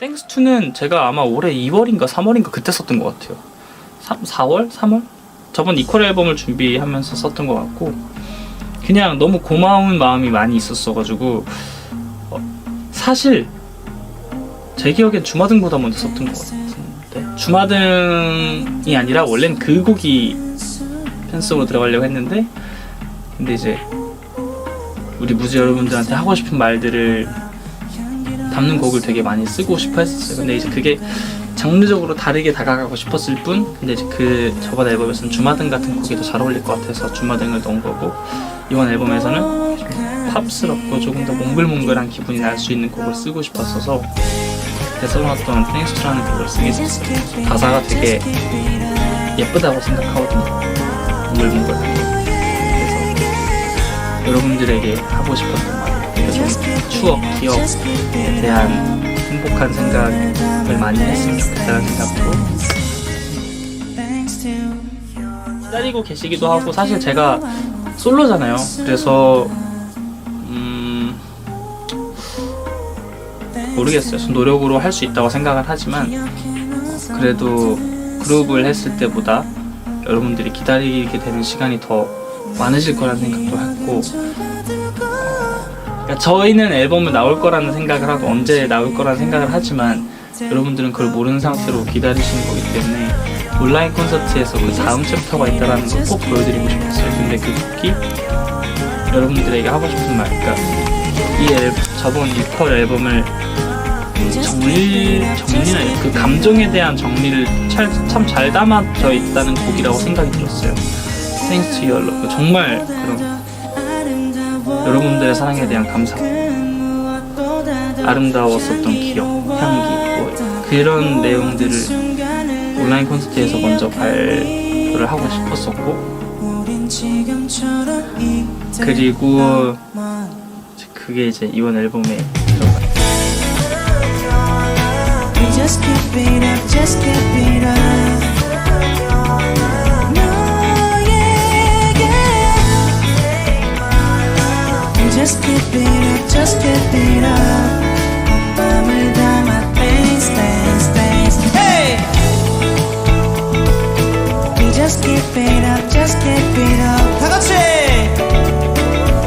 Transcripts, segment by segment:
땡스2는 제가 아마 올해 2월인가 3월인가 그때 썼던 것 같아요. 3, 4월? 3월? 저번 이퀄 앨범을 준비하면서 썼던 것 같고 그냥 너무 고마운 마음이 많이 있었어가지고 어, 사실 제 기억엔 주마등보다 먼저 썼던 것 같은데 주마등이 아니라 원래는 그 곡이 펜스로 들어가려고 했는데 근데 이제 우리 무지 여러분들한테 하고 싶은 말들을 담는 곡을 되게 많이 쓰고 싶어 했었어요. 근데 이제 그게 장르적으로 다르게 다가가고 싶었을 뿐 근데 이제 그 저번 앨범에서는 주마등 같은 곡이 더 잘 어울릴 것 같아서 주마등을 넣은 거고 이번 앨범에서는 좀 팝스럽고 조금 더 몽글몽글한 기분이 날 수 있는 곡을 쓰고 싶었어서 써놨던 땡스트라는 곡을 쓰게 됐어요. 가사가 되게 예쁘다고 생각하거든요. 몽글몽글한 그래서 여러분들에게 하고 싶었던 말 추억, 기억에 대한 행복한 생각을 많이 했으면 좋겠다는 생각으로 기다리고 계시기도 하고 사실 제가 솔로잖아요. 그래서 음 모르겠어요. 좀 노력으로 할 수 있다고 생각을 하지만 어, 그래도 그룹을 했을 때보다 여러분들이 기다리게 되는 시간이 더 많으실 거라는 생각도 했고 그러니까 저희는 앨범을 나올 거라는 생각을 하고 언제 나올 거라는 생각을 하지만 여러분들은 그걸 모르는 상태로 기다리시는 거기 때문에 온라인 콘서트에서 그 다음 챕터가 있다라는 걸 꼭 보여드리고 싶었어요. 근데 그 곡이 여러분들에게 하고 싶은 말, 그러니까 이 앨, 저번 이퀄 앨범을 정리, 정리나 그 감정에 대한 정리를 참 잘 담아져 있다는 곡이라고 생각이 들었어요. Thanks to your love. 정말 그런 여러분들의 사랑에 대한 감사. 아름다웠었던 기억, 향기, 뭐 그런 내용들을 온라인 콘서트에서 먼저 발표를 하고 싶었었고 그리고 그게 이제 이번 앨범에 들어가요. up, just keep it up. 맘을 담아 dance, dance, dance. Hey! We just keep it up, just keep it up. 다 같이.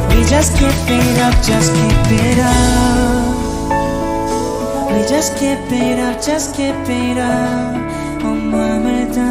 We just keep it up, just keep it up. We just keep it up, just keep it up. 온 마음을 담아 thanks, thanks.